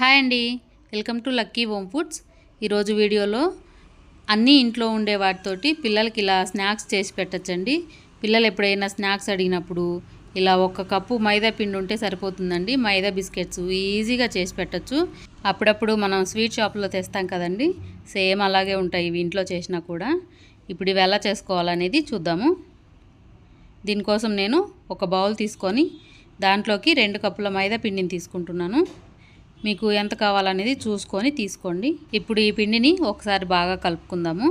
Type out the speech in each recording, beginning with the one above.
Hi అండి. Welcome to lucky home foods. ఈరోజు వీడియోలో అన్నీ ఇంట్లో ఉండే వాటితోటి పిల్లలకి ఇలా స్నాక్స్ చేసి పెట్టచ్చండి. పిల్లలు ఎప్పుడైనా స్నాక్స్ అడిగినప్పుడు ఇలా ఒక కప్పు మైదా పిండి ఉంటే సరిపోతుందండి. మైదా బిస్కెట్స్ ఈజీగా చేసి పెట్టచ్చు. అప్పుడప్పుడు మనం స్వీట్ షాప్లో తెస్తాం కదండి. సేమ్ అలాగే ఉంటాయి ఇవి ఇంట్లో చేసినా కూడా. ఇప్పుడు ఇవి ఎలా చేసుకోవాలనేది చూద్దాము. దీనికోసం నేను ఒక బౌల్ తీసుకొని దాంట్లోకి రెండు కప్పుల మైదా పిండిని తీసుకుంటున్నాను. మీకు ఎంత కావాలనేది చూసుకొని తీసుకోండి. ఇప్పుడు ఈ పిండిని ఒకసారి బాగా కలుపుకుందాము.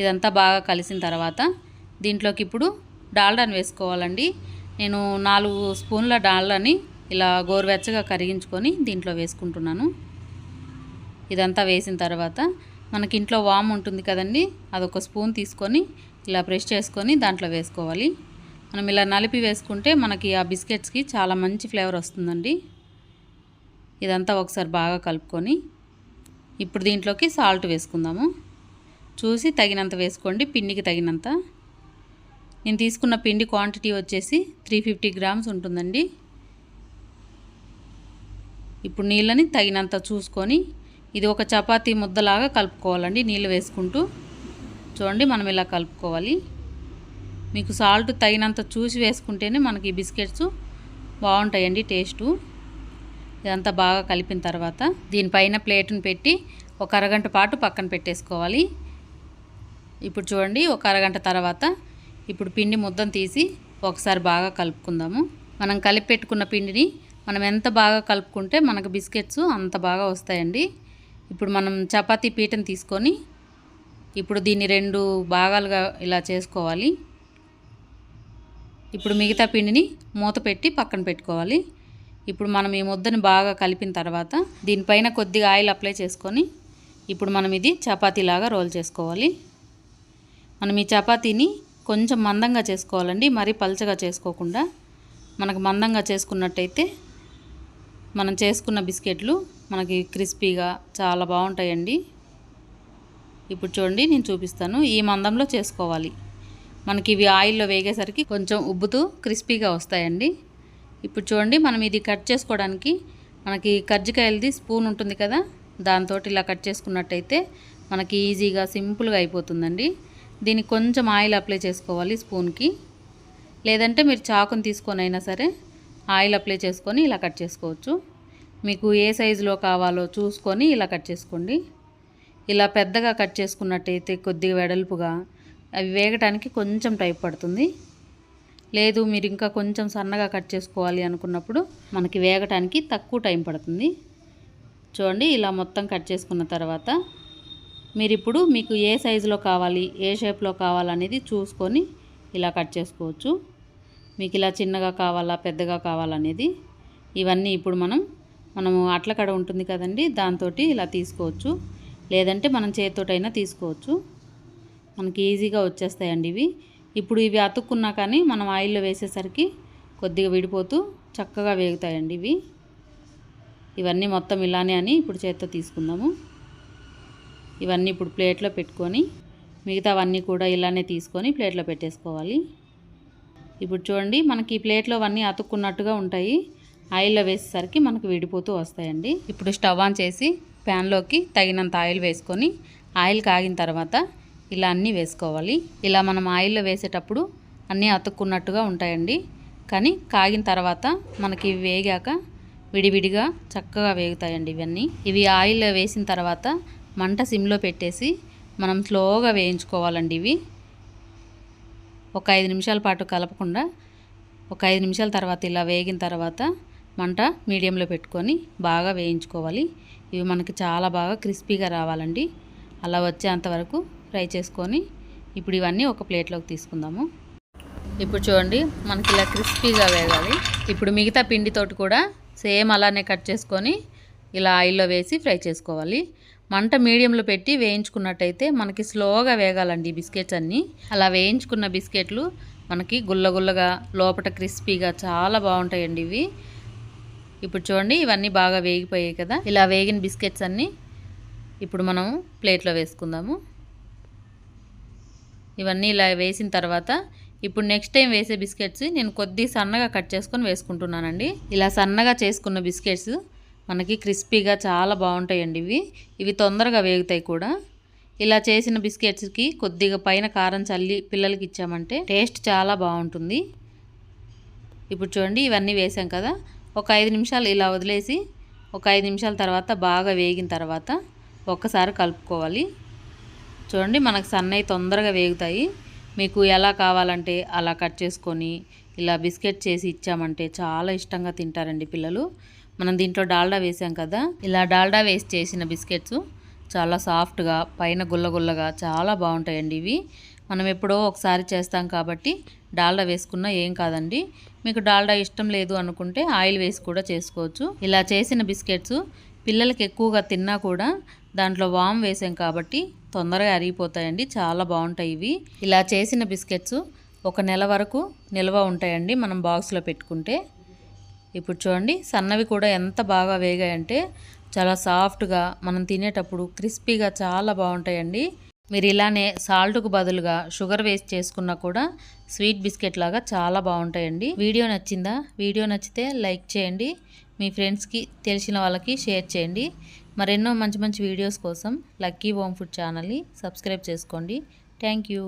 ఇదంతా బాగా కలిసిన తర్వాత దీంట్లోకి ఇప్పుడు డాల్డాని వేసుకోవాలండి. నేను నాలుగు స్పూన్ల డాల్డాని ఇలా గోరువెచ్చగా కరిగించుకొని దీంట్లో వేసుకుంటున్నాను. ఇదంతా వేసిన తర్వాత మనకి ఇంట్లో వామ్ ఉంటుంది కదండి అదొక స్పూన్ తీసుకొని ఇలా ప్రెస్ చేసుకొని దాంట్లో వేసుకోవాలి. మనం ఇలా నలిపి వేసుకుంటే మనకి ఆ బిస్కెట్స్కి చాలా మంచి ఫ్లేవర్ వస్తుందండి. ఇదంతా ఒకసారి బాగా కలుపుకొని ఇప్పుడు దీంట్లోకి సాల్ట్ వేసుకుందాము. చూసి తగినంత వేసుకోండి పిండికి తగినంత. నేను తీసుకున్న పిండి క్వాంటిటీ వచ్చేసి త్రీ ఫిఫ్టీ గ్రామ్స్ ఉంటుందండి. ఇప్పుడు నీళ్ళని తగినంత చూసుకొని ఇది ఒక చపాతీ ముద్దలాగా కలుపుకోవాలండి నీళ్ళు వేసుకుంటూ. చూడండి మనం ఇలా కలుపుకోవాలి. మీకు సాల్ట్ తగినంత చూసి వేసుకుంటేనే మనకి బిస్కెట్స్ బాగుంటాయండి టేస్టు. ఇదంతా బాగా కలిపిన తర్వాత దీనిపైన ప్లేట్ని పెట్టి ఒక అరగంట పాటు పక్కన పెట్టేసుకోవాలి. ఇప్పుడు చూడండి ఒక అరగంట తర్వాత ఇప్పుడు పిండి ముద్దను తీసి ఒకసారి బాగా కలుపుకుందాము. మనం కలిపి పెట్టుకున్న పిండిని మనం ఎంత బాగా కలుపుకుంటే మనకు బిస్కెట్స్ అంత బాగా వస్తాయండి. ఇప్పుడు మనం చపాతీ పీటను తీసుకొని ఇప్పుడు దీన్ని రెండు భాగాలుగా ఇలా చేసుకోవాలి. ఇప్పుడు మిగతా పిండిని మూత పెట్టి పక్కన పెట్టుకోవాలి. ఇప్పుడు మనం ఈ ముద్దని బాగా కలిపిన తర్వాత దీనిపైన కొద్దిగా ఆయిల్ అప్లై చేసుకొని ఇప్పుడు మనం ఇది చపాతీలాగా రోల్ చేసుకోవాలి. మనం ఈ చపాతీని కొంచెం మందంగా చేసుకోవాలండి. మరీ పల్చగా చేసుకోకుండా మనకు మందంగా చేసుకున్నట్టయితే మనం చేసుకున్న బిస్కెట్లు మనకి క్రిస్పీగా చాలా బాగుంటాయండి. ఇప్పుడు చూడండి నేను చూపిస్తాను. ఈ మందంలో చేసుకోవాలి. మనకి ఇవి ఆయిల్లో వేగేసరికి కొంచెం ఉబ్బుతూ క్రిస్పీగా వస్తాయండి. ఇప్పుడు చూడండి మనం ఇది కట్ చేసుకోవడానికి మనకి కజ్జికాయలది స్పూన్ ఉంటుంది కదా దాంతో ఇలా కట్ చేసుకున్నట్టయితే మనకి ఈజీగా సింపుల్గా అయిపోతుందండి. దీనికి కొంచెం ఆయిల్ అప్లై చేసుకోవాలి స్పూన్కి. లేదంటే మీరు చాకుని తీసుకొని అయినా సరే ఆయిల్ అప్లై చేసుకొని ఇలా కట్ చేసుకోవచ్చు. మీకు ఏ సైజులో కావాలో చూసుకొని ఇలా కట్ చేసుకోండి. ఇలా పెద్దగా కట్ చేసుకున్నట్టయితే కొద్దిగా వెడల్పుగా అవి వేగటానికి కొంచెం టైం పడుతుంది. లేదు మీరు ఇంకా కొంచెం సన్నగా కట్ చేసుకోవాలి అనుకున్నప్పుడు మనకి వేగటానికి తక్కువ టైం పడుతుంది. చూడండి ఇలా మొత్తం కట్ చేసుకున్న తర్వాత మీరు ఇప్పుడు మీకు ఏ సైజులో కావాలి ఏ షేప్లో కావాలనేది చూసుకొని ఇలా కట్ చేసుకోవచ్చు. మీకు ఇలా చిన్నగా కావాలా పెద్దగా కావాలనేది ఇవన్నీ ఇప్పుడు మనం మనము అట్ల కడ ఉంటుంది కదండి దాంతో ఇలా తీసుకోవచ్చు. లేదంటే మనం చేతితోటైనా తీసుకోవచ్చు. మనకి ఈజీగా వచ్చేస్తాయండి ఇవి. ఇప్పుడు ఇవి అతుక్కున్నా కానీ మనం ఆయిల్లో వేసేసరికి కొద్దిగా విడిపోతూ చక్కగా వేగుతాయండి ఇవి. ఇవన్నీ మొత్తం ఇలానే అని ఇప్పుడు చేత్తో తీసుకుందాము. ఇవన్నీ ఇప్పుడు ప్లేట్లో పెట్టుకొని మిగతావన్నీ కూడా ఇలానే తీసుకొని ప్లేట్లో పెట్టేసుకోవాలి. ఇప్పుడు చూడండి మనకి ఈ ప్లేట్లో అవన్నీ అతుక్కున్నట్టుగా ఉంటాయి. ఆయిల్లో వేసేసరికి మనకు విడిపోతూ వస్తాయండి. ఇప్పుడు స్టవ్ ఆన్ చేసి ప్యాన్లోకి తగినంత ఆయిల్ వేసుకొని ఆయిల్ కాగిన తర్వాత ఇలా అన్నీ వేసుకోవాలి. ఇలా మనం ఆయిల్లో వేసేటప్పుడు అన్నీ అతుక్కున్నట్టుగా ఉంటాయండి. కానీ కాగిన తర్వాత మనకి వేగాక విడివిడిగా చక్కగా వేగుతాయండి ఇవన్నీ. ఇవి ఆయిల్లో వేసిన తర్వాత మంట సిమ్లో పెట్టేసి మనం స్లోగా వేయించుకోవాలండి ఇవి. ఒక ఐదు నిమిషాల పాటు కలపకుండా ఒక ఐదు నిమిషాల తర్వాత ఇలా వేగిన తర్వాత మంట మీడియంలో పెట్టుకొని బాగా వేయించుకోవాలి. ఇవి మనకి చాలా బాగా క్రిస్పీగా రావాలండి. అలా వచ్చేంత వరకు ఫ్రై చేసుకొని ఇప్పుడు ఇవన్నీ ఒక ప్లేట్లోకి తీసుకుందాము. ఇప్పుడు చూడండి మనకి ఇలా క్రిస్పీగా వేగాలి. ఇప్పుడు మిగతా పిండితోటి కూడా సేమ్ అలానే కట్ చేసుకొని ఇలా ఆయిల్లో వేసి ఫ్రై చేసుకోవాలి. మంట మీడియంలో పెట్టి వేయించుకున్నట్టయితే మనకి స్లోగా వేగాలండి ఈ బిస్కెట్స్ అన్నీ. అలా వేయించుకున్న బిస్కెట్లు మనకి గుల్లగుల్లగా లోపల క్రిస్పీగా చాలా బాగుంటాయండి ఇవి. ఇప్పుడు చూడండి ఇవన్నీ బాగా వేగిపోయాయి కదా. ఇలా వేగిన బిస్కెట్స్ అన్నీ ఇప్పుడు మనం ప్లేట్లో వేసుకుందాము. ఇవన్నీ ఇలా వేసిన తర్వాత ఇప్పుడు నెక్స్ట్ టైం వేసే బిస్కెట్స్ నేను కొద్ది సన్నగా కట్ చేసుకొని వేసుకుంటున్నానండి. ఇలా సన్నగా చేసుకున్న బిస్కెట్స్ మనకి క్రిస్పీగా చాలా బాగుంటాయండి ఇవి. ఇవి తొందరగా వేగుతాయి కూడా. ఇలా చేసిన బిస్కెట్స్కి కొద్దిగా పైన కారం చల్లి పిల్లలకి ఇచ్చామంటే టేస్ట్ చాలా బాగుంటుంది. ఇప్పుడు చూడండి ఇవన్నీ వేసాం కదా. ఒక ఐదు నిమిషాలు ఇలా వదిలేసి ఒక ఐదు నిమిషాల తర్వాత బాగా వేగిన తర్వాత ఒక్కసారి కలుపుకోవాలి. చూడండి మనకు సన్నయి తొందరగా వేగుతాయి. మీకు ఎలా కావాలంటే అలా కట్ చేసుకొని ఇలా బిస్కెట్ చేసి ఇచ్చామంటే చాలా ఇష్టంగా తింటారండి పిల్లలు. మనం దీంట్లో డాల్డా వేసాం కదా ఇలా డాల్డా వేసి చేసిన బిస్కెట్స్ చాలా సాఫ్ట్గా పైన గుల్లగుల్లగా చాలా బాగుంటాయండి ఇవి. మనం ఎప్పుడో ఒకసారి చేస్తాం కాబట్టి డాల్డా వేసుకున్నా ఏం కాదండి. మీకు డాల్డా ఇష్టం లేదు అనుకుంటే ఆయిల్ వేసి కూడా చేసుకోవచ్చు. ఇలా చేసిన బిస్కెట్స్ పిల్లలకి ఎక్కువగా తిన్నా కూడా దాంట్లో వామ్ వేసాం కాబట్టి తొందరగా అరిగిపోతాయండి. చాలా బాగుంటాయి ఇవి. ఇలా చేసిన బిస్కెట్స్ ఒక నెల వరకు నిల్వ ఉంటాయండి మనం బాక్స్లో పెట్టుకుంటే. ఇప్పుడు చూడండి సన్నవి కూడా ఎంత బాగా వేగాయంటే చాలా సాఫ్ట్గా మనం తినేటప్పుడు క్రిస్పీగా చాలా బాగుంటాయండి. మీరు ఇలానే సాల్ట్కు బదులుగా షుగర్ వేస్ట్ చేసుకున్నా కూడా స్వీట్ బిస్కెట్ లాగా చాలా బాగుంటాయండి. వీడియో నచ్చిందా? వీడియో నచ్చితే లైక్ చేయండి. మీ ఫ్రెండ్స్కి తెలిసిన వాళ్ళకి షేర్ చేయండి. మరెన్నో మంచి మంచి వీడియోస్ కోసం లక్కీ హోమ్ ఫుడ్ ఛానల్ని సబ్స్క్రైబ్ చేసుకోండి. Thank you.